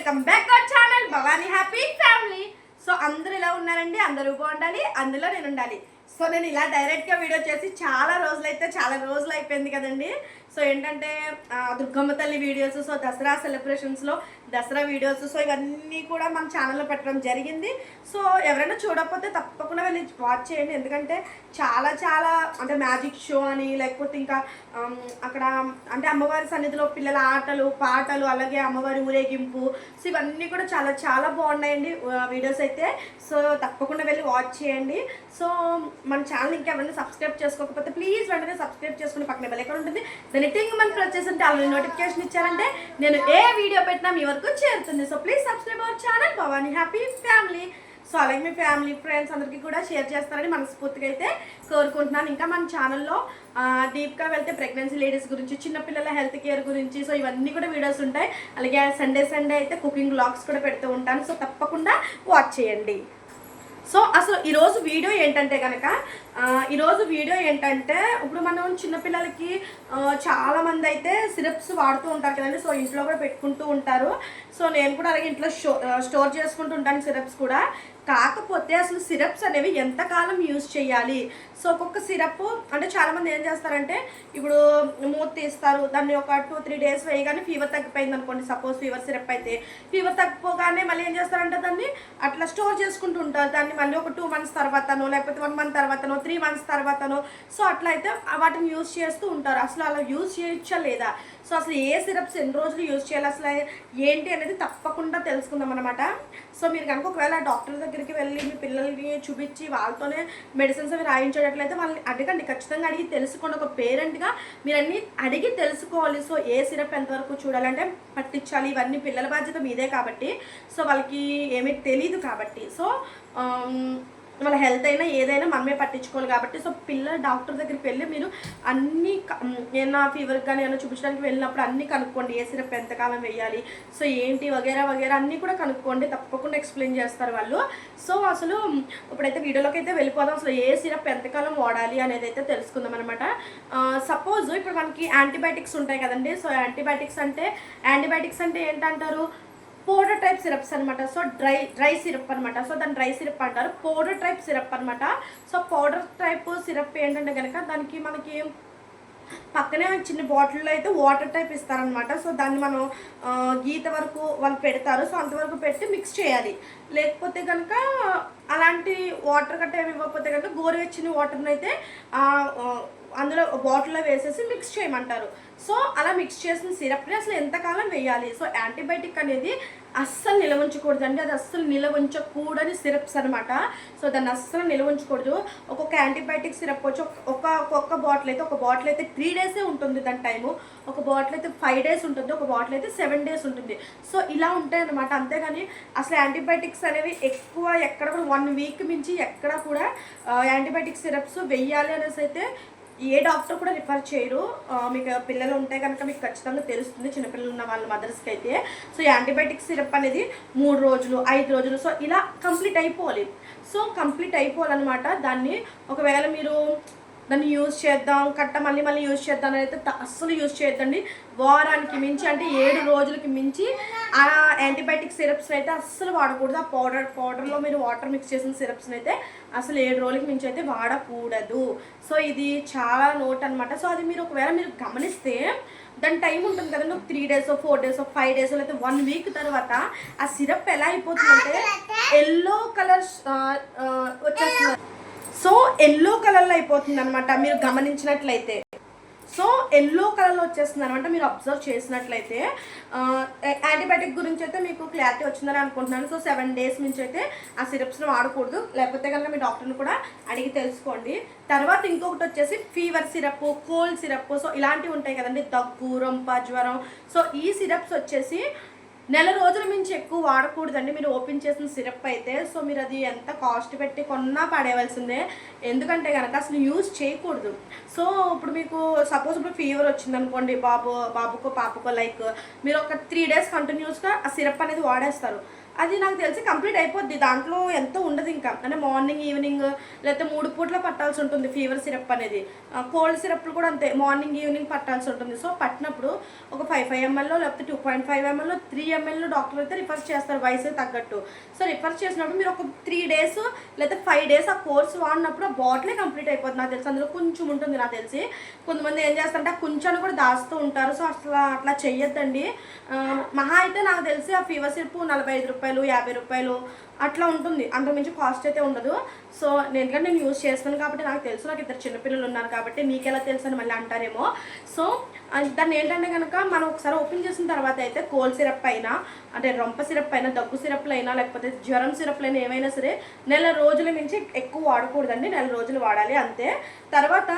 Welcome back our channel Bhavani happy family. So అందరూ ఇలా ఉన్నారండి? అందరూ బాగుండాలి? అందులో నేను ఉండాలి. సో నేను ఇలా డైరెక్ట్గా వీడియో చేసి చాలా రోజులైతే చాలా రోజులు అయిపోయింది కదండి. సో ఏంటంటే దుర్గమ్మ తల్లి వీడియోస్ సో దసరా సెలబ్రేషన్స్లో దసరా వీడియోస్ సో ఇవన్నీ కూడా మన ఛానల్లో పెట్టడం జరిగింది. సో ఎవరైనా చూడకపోతే తప్పకుండా వెళ్ళి వాచ్ చేయండి. ఎందుకంటే చాలా చాలా అంటే మ్యాజిక్ షో అని లేకపోతే ఇంకా అక్కడ అంటే అమ్మవారి సన్నిధిలో పిల్లల ఆటలు పాటలు అలాగే అమ్మవారి ఊరేగింపు సో ఇవన్నీ కూడా చాలా చాలా బాగున్నాయండి వీడియోస్ అయితే. సో తప్పకుండా వెళ్ళి వాచ్ చేయండి. సో మన ఛానల్ ఇంకా ఎవరైనా సబ్స్క్రైబ్ చేసుకోకపోతే ప్లీజ్ వెంటనే సబ్స్క్రైబ్ చేసుకుని పక్కన బెల్ ఎక్కడ ఉంటుంది. ఎనీథింగ్ టింగ్ మన ప్రెస్ ఆల్రెడీ నోటిఫికేషన్ ఇచ్చారంటే నేను ఏ వీడియో పెట్టినా మీ వరకు చేరుతుంది. So please subscribe our channel Bhavani happy family so అలాగే మీ ఫ్యామిలీ ఫ్రెండ్స్ అందరికీ కూడా షేర్ చేస్తారని మనస్ఫూర్తిగా అయితే కోరుకుంటున్నాను. ఇంకా మన ఛానల్లో డీప్గా వెళ్తే ప్రెగ్నెన్సీ లేడీస్ గురించి చిన్నపిల్లల హెల్త్ కేర్ గురించి సో ఇవన్నీ కూడా వీడియోస్ ఉంటాయి. అలాగే సండే సండే అయితే కుకింగ్ బ్లాగ్స్ కూడా పెడుతూ ఉంటాను. సో తప్పకుండా వాచ్ చేయండి. సో అసలు ఈరోజు వీడియో ఏంటంటే కనుక ఈరోజు వీడియో ఏంటంటే ఇప్పుడు మనం చిన్నపిల్లలకి చాలామంది చాలా మంది అయితే సిరప్స్ వాడుతూ ఉంటారు కదండి. సో ఇంట్లో కూడా పెట్టుకుంటూ ఉంటారు. సో నేను కూడా అలాగే ఇంట్లో స్టోర్ చేసుకుంటూ ఉంటాను సిరప్స్ కూడా. కాకపోతే అసలు సిరప్స్ అనేవి ఎంతకాలం యూజ్ చేయాలి? సో ఒక్కొక్క సిరప్ అంటే చాలామంది ఏం చేస్తారంటే ఇప్పుడు మూత తీస్తారు దాన్ని ఒక టూ త్రీ డేస్ వేయగానే ఫీవర్ తగ్గిపోయింది అనుకోండి. సపోజ్ ఫీవర్ సిరప్ అయితే. ఫీవర్ తగ్గిపోగానే మళ్ళీ ఏం చేస్తారంటే దాన్ని అట్లా స్టోర్ చేసుకుంటూ ఉంటారు. దాన్ని మళ్ళీ ఒక టూ మంత్స్ తర్వాతనో లేకపోతే వన్ మంత్ తర్వాతనో త్రీ మంత్స్ తర్వాతనో. సో అట్లా అయితే వాటిని యూజ్ చేస్తూ ఉంటారు. అసలు అలా యూజ్ చేయొచ్చా లేదా? సో అసలు ఏ సిరప్స్ ఎన్ని రోజులు యూజ్ చేయాలి? అసలు ఏంటి అనేది తప్పకుండా తెలుసుకుందాం అనమాట సో మీరు కనుక ఒకవేళ డాక్టర్ దగ్గరికి వెళ్ళి మీ పిల్లల్ని చూపించి వాళ్ళతోనే మెడిసిన్స్ అవి రాయించేటట్లయితే వాళ్ళని అడగండి. ఖచ్చితంగా అడిగి తెలుసుకోండి. ఒక పేరెంట్గా మీరు అన్ని అడిగి తెలుసుకోవాలి. సో ఏ సిరప్ ఎంతవరకు చూడాలంటే పట్టించాలి. ఇవన్నీ పిల్లల బాధ్యత మీదే కాబట్టి. సో వాళ్ళకి ఏమీ తెలియదు కాబట్టి. సో వాళ్ళ హెల్త్ అయినా ఏదైనా మనమే పట్టించుకోవాలి కాబట్టి సో పిల్ల డాక్టర్ దగ్గరికి వెళ్ళి మీరు అన్ని ఏమైనా ఫీవర్కి కానీ ఏమైనా చూపించడానికి వెళ్ళినప్పుడు అన్నీ కనుక్కోండి. ఏ సిరప్ ఎంతకాలం వేయాలి సో ఏంటి వగేరా వగేరా అన్నీ కూడా కనుక్కోండి. తప్పకుండా ఎక్స్ప్లెయిన్ చేస్తారు వాళ్ళు. సో అసలు ఇప్పుడైతే వీడియోలోకి అయితే వెళ్ళిపోదాం. అసలు ఏ సిరప్ ఎంతకాలం వాడాలి అనేది అయితే తెలుసుకుందాం అనమాట సపోజ్ ఇప్పుడు మనకి యాంటీబయాటిక్స్ ఉంటాయి కదండి. సో యాంటీబయాటిక్స్ అంటే యాంటీబయాటిక్స్ అంటే ఏంటంటారు? పౌడర్ టైప్ సిరప్స్ అనమాట సో డ్రై డ్రై సిరప్ అనమాట సో దాన్ని డ్రై సిరప్ అంటారు. పౌడర్ టైప్ సిరప్ అనమాట సో పౌడర్ టైప్ సిరప్ ఏంటంటే కనుక దానికి మనకి పక్కనే చిన్న బాటిల్లో అయితే వాటర్ టైప్ ఇస్తారనమాట సో దాన్ని మనం గీత వరకు వాళ్ళు పెడతారు. సో అంతవరకు పెట్టి మిక్స్ చేయాలి. లేకపోతే కనుక అలాంటి వాటర్ గట్ట ఏమి ఇవ్వకపోతే కనుక గోరువెచ్చని వాటర్ని అయితే అందులో బాటిల్లో వేసేసి మిక్స్ చేయమంటారు. సో అలా మిక్స్ చేసిన సిరప్ని అసలు ఎంతకాలం వేయాలి? సో యాంటీబయాటిక్ అనేది అస్సలు నిలవ ఉంచకూడదు అండి అది అస్సలు నిలవ ఉంచకూడని సిరప్స్ అనమాట సో దాన్ని అస్సలు నిలవ ఉంచకూడదు ఒక్కొక్క యాంటీబయాటిక్ సిరప్ వచ్చి ఒక- ఒక ఒక్కొక్క బాటిల్ అయితే ఒక బాటిల్ అయితే త్రీ డేసే ఉంటుంది దాని టైము ఒక బాటిల్ అయితే ఫైవ్ డేస్ ఉంటుంది. ఒక బాటిల్ అయితే సెవెన్ డేస్ ఉంటుంది. సో ఇలా ఉంటాయి అనమాట అంతేగాని అసలు యాంటీబయాటిక్స్ అనేవి ఎక్కువ ఎక్కడ కూడా వన్ వీక్ మించి ఎక్కడ కూడా యాంటీబయాటిక్ సిరప్స్ వెయ్యాలి అనేసి అయితే ఏ డాక్టర్ కూడా రిఫర్ చేయరు. మీకు పిల్లలు ఉంటే కనుక మీకు ఖచ్చితంగా తెలుస్తుంది. చిన్నపిల్లలు ఉన్న వాళ్ళ మదర్స్కి అయితే. సో యాంటీబయాటిక్ సిరప్ అనేది మూడు రోజులు ఐదు రోజులు. సో ఇలా కంప్లీట్ అయిపోవాలి. సో కంప్లీట్ అయిపోవాలన్నమాట. దాన్ని ఒకవేళ మీరు దాన్ని యూజ్ చేద్దాం కట్ట మళ్ళీ మళ్ళీ యూజ్ చేద్దాం అని అయితే అస్సలు యూజ్ చేయొద్దండి. వారానికి మించి అంటే ఏడు రోజులకి మించి ఆ యాంటీబయాటిక్ సిరప్స్ అయితే అస్సలు వాడకూడదు. ఆ పౌడర్ పౌడర్లో మీరు వాటర్ మిక్స్ చేసిన సిరప్స్ని అయితే అసలు ఏడు రోజులకి మించి అయితే వాడకూడదు. సో ఇది చాలా నోట్ అనమాట సో అది మీరు ఒకవేళ మీరు గమనిస్తే దాని టైం ఉంటుంది కదండి. ఒక three days four days five days లేకపోతే వన్ వీక్ తర్వాత ఆ సిరప్ ఎలా అయిపోతుందంటే ఎల్లో కలర్ వచ్చేస్తుంది. సో ఎల్లో కలర్లో అయిపోతుంది అనమాట మీరు గమనించినట్లయితే. సో ఎల్లో కలర్లో వచ్చేస్తుంది అనమాట మీరు అబ్జర్వ్ చేసినట్లయితే యాంటీబయాటిక్ గురించి అయితే మీకు క్లారిటీ వచ్చిందని అనుకుంటున్నాను. సో సెవెన్ డేస్ నుంచి అయితే ఆ సిరప్స్ని వాడకూడదు. లేకపోతే కనుక మీ డాక్టర్ని కూడా అడిగి తెలుసుకోండి. తర్వాత ఇంకొకటి వచ్చేసి fever syrup cold syrup. So ఇలాంటివి ఉంటాయి కదండి. దగ్గు రొంప జ్వరం. సో ఈ సిరప్స్ వచ్చేసి నెల రోజుల మించి ఎక్కువ వాడకూడదండి. మీరు ఓపెన్ చేసిన సిరప్ అయితే. సో మీరు అది ఎంత కాస్ట్ పెట్టి కొన్నా పడేయవలసిందే. ఎందుకంటే కనుక అసలు యూజ్ చేయకూడదు. సో ఇప్పుడు మీకు సపోజ్ ఇప్పుడు ఫీవర్ వచ్చింది అనుకోండి బాబు బాబుకో పాపకో లైక్ మీరు ఒక త్రీ డేస్ కంటిన్యూస్గా ఆ సిరప్ అనేది వాడేస్తారు. అది నాకు తెలిసి కంప్లీట్ అయిపోద్ది. దాంట్లో ఎంత ఉండదు ఇంకా. అంటే మార్నింగ్ ఈవినింగ్ లేకపోతే మూడు పూట్ల పట్టాల్సి ఉంటుంది ఫీవర్ సిరప్ అనేది. కోల్డ్ సిరప్లు కూడా అంతే. మార్నింగ్ ఈవినింగ్ పట్టాల్సి ఉంటుంది. సో పట్టినప్పుడు ఒక ఫైవ్ ఫైవ్ ఎంఎల్లో లేకపోతే టూ పాయింట్ ఫైవ్ ఎంఎల్లో త్రీ ఎంఎల్లో డాక్టర్ అయితే రిఫర్ చేస్తారు వయసు తగ్గట్టు. సో రిఫర్ చేసినప్పుడు మీరు ఒక త్రీ డేస్ లేకపోతే ఫైవ్ డేస్ ఆ కోర్స్ వాడినప్పుడు ఆ బాటిలే కంప్లీట్ అయిపోతుంది నాకు తెలిసి అందులో కొంచెం ఉంటుంది నాకు తెలిసి. కొంతమంది ఏం చేస్తారంటే ఆ కొంచెం కూడా దాస్తూ ఉంటారు. సో అసలు అట్లా చెయ్యొద్దండి. మహా అయితే నాకు తెలిసి ఆ ఫీవర్ సిరప్ నలభై ఐదు రూపాయలు యాభై రూపాయలు అట్లా ఉంటుంది. అంతకుమించి కాస్ట్ అయితే ఉండదు. సో నేను ఎందుకంటే నేను యూజ్ చేస్తాను కాబట్టి నాకు తెలుసు. నాకు ఇద్దరు చిన్నపిల్లలు ఉన్నారు కాబట్టి మీకు ఎలా తెలుసు అని మళ్ళీ అంటారేమో. సో దాన్ని ఏంటంటే కనుక మనం ఒకసారి ఓపెన్ చేసిన తర్వాత అయితే కోల్ సిరప్ అయినా అంటే రొంప సిరప్ అయినా దగ్గు సిరప్లు అయినా లేకపోతే జ్వరం సిరప్లు అయినా ఏమైనా సరే నెల రోజుల నుంచి ఎక్కువ వాడకూడదండి. నెల రోజులు వాడాలి అంతే. తర్వాత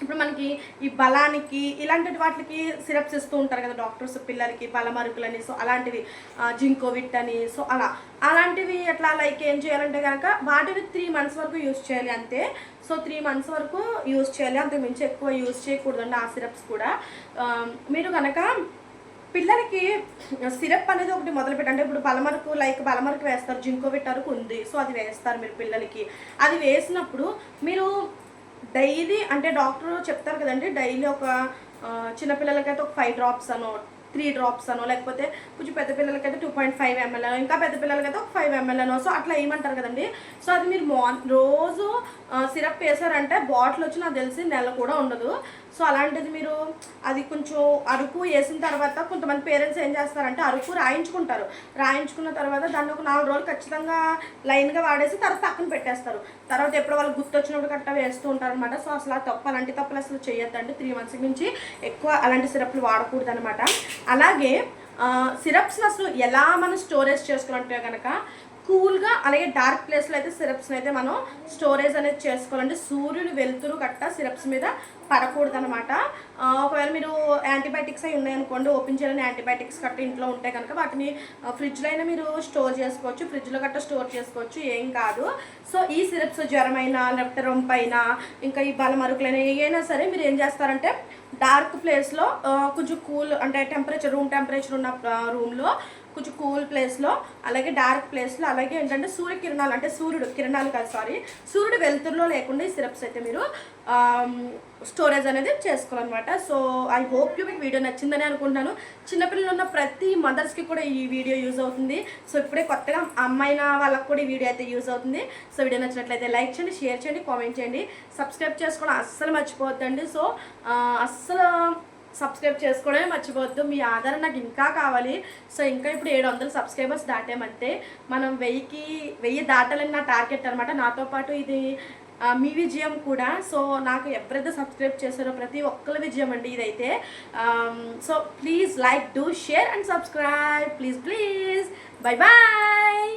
ఇప్పుడు మనకి ఈ బలానికి ఇలాంటి వాటికి సిరప్స్ ఇస్తూ ఉంటారు కదా డాక్టర్స్ పిల్లలకి బలమరుకులని సో అలాంటివి జింకోవిట్ అని సో అలా. అలాంటివి ఎట్లా లైక్ ఏం చేయాలంటే కనుక వాటిని త్రీ మంత్స్ వరకు యూస్ చేయాలి అంతే. సో త్రీ మంత్స్ వరకు యూస్ చేయాలి అంతకు మించి ఎక్కువ యూస్ చేయకూడదండి ఆ సిరప్స్ కూడా. మీరు కనుక పిల్లలకి సిరప్ అనేది ఒకటి మొదలు పెట్టండి. ఇప్పుడు బలమరకు లైక్ బలమరకు వేస్తారు జింకోవిట్ అరకు ఉంది. సో అది వేస్తారు మీరు పిల్లలకి. అది వేసినప్పుడు మీరు డైలీ అంటే డాక్టర్ చెప్తారు కదండి డైలీ ఒక చిన్న చిన్నపిల్లలకైతే ఒక ఫైవ్ డ్రాప్స్ అనో త్రీ డ్రాప్స్ అనో లేకపోతే కొంచెం పెద్ద పిల్లలకైతే టూ పాయింట్ ఫైవ్ ఎంఎల్ అనో ఇంకా పెద్ద పిల్లలకైతే ఒక ఫైవ్ ఎంఎల్ అనో సో అట్లా ఏమంటారు కదండి. సో అది మీరు మార్నింగ్ రోజు సిరప్ వేసారంటే బాటిల్ వచ్చి నాకు తెలిసి నెల కూడా ఉండదు. సో అలాంటిది మీరు అది కొంచెం అరుకు వేసిన తర్వాత కొంతమంది పేరెంట్స్ ఏం చేస్తారంటే అరుకు రాయించుకుంటారు. రాయించుకున్న తర్వాత దాన్ని ఒక నాలుగు రోజులు ఖచ్చితంగా లైన్గా వాడేసి తర్వాత పక్కన పెట్టేస్తారు. తర్వాత ఎప్పుడు వాళ్ళు గుర్తొచ్చినప్పుడు కట్ట వేస్తూ ఉంటారు అనమాట సో అసలు ఆ తప్పు అలాంటి తప్పులు అసలు చేయొద్దండి. త్రీ మంత్స్ నుంచి ఎక్కువ అలాంటి సిరప్లు వాడకూడదు అనమాట అలాగే సిరప్స్ని అసలు ఎలా మనం స్టోరేజ్ చేసుకోవాలంటే కనుక కూల్గా అలాగే డార్క్ ప్లేస్లో అయితే సిరప్స్ని అయితే మనం స్టోరేజ్ అనేది చేసుకోవాలంటే సూర్యుడు వెలుతురు గట్ట సిరప్స్ మీద పడకూడదు అనమాట ఒకవేళ మీరు యాంటీబయాటిక్స్ అయి ఉన్నాయనుకోండి ఓపెన్ చేయాలని యాంటీబయాటిక్స్ గట్ట ఇంట్లో ఉంటే కనుక వాటిని ఫ్రిడ్జ్లో అయినా మీరు స్టోర్ చేసుకోవచ్చు ఫ్రిడ్జ్లో గట్ట స్టోర్ చేసుకోవచ్చు ఏం కాదు. సో ఈ సిరప్స్ జ్వరమైనా లేకపోతే రొంపైన ఇంకా ఈ బలమరుకులైనా ఏవైనా సరే మీరు ఏం చేస్తారంటే డార్క్ ప్లేస్లో కొంచెం కూల్ అంటే టెంపరేచర్ రూమ్ టెంపరేచర్ ఉన్న రూమ్లో కొంచెం కూల్ ప్లేస్లో అలాగే డార్క్ ప్లేస్లో అలాగే ఏంటంటే సూర్యకిరణాలు అంటే సూర్యుడు కిరణాలు కాదు సారీ సూర్యుడు వెలుతురులో లేకుండా ఈ సిరప్స్ అయితే మీరు స్టోరేజ్ అనేది చేసుకోవాలన్నమాట. సో ఐ హోప్ యూ మీకు వీడియో నచ్చిందని అనుకుంటాను చిన్నపిల్లలు ఉన్న ప్రతి మదర్స్కి కూడా ఈ వీడియో యూజ్ అవుతుంది. సో ఇప్పుడే కొత్తగా అమ్మాయిన వాళ్ళకి కూడా ఈ వీడియో అయితే యూజ్ అవుతుంది. సో వీడియో నచ్చినట్లయితే లైక్ చేయండి షేర్ చేయండి కామెంట్ చేయండి. సబ్స్క్రైబ్ చేసుకోవడం అస్సలు మర్చిపోవద్దండి. సో అస్సలు సబ్స్క్రైబ్ చేసుకోవడమే మర్చిపోవద్దు. మీ ఆధారం నాకు ఇంకా కావాలి. సో ఇంకా ఇప్పుడు ఏడు వందల సబ్స్క్రైబర్స్ దాటామంటే మనం వెయ్యికి వెయ్యి దాటాలని నా టార్గెట్ అనమాట నాతో పాటు ఇది మీ విజయం కూడా. సో నాకు ఎవరైతే సబ్స్క్రైబ్ చేశారో ప్రతి ఒక్కరి విజయం అండి ఇదైతే. So please like do share and subscribe. Please please. Bye bye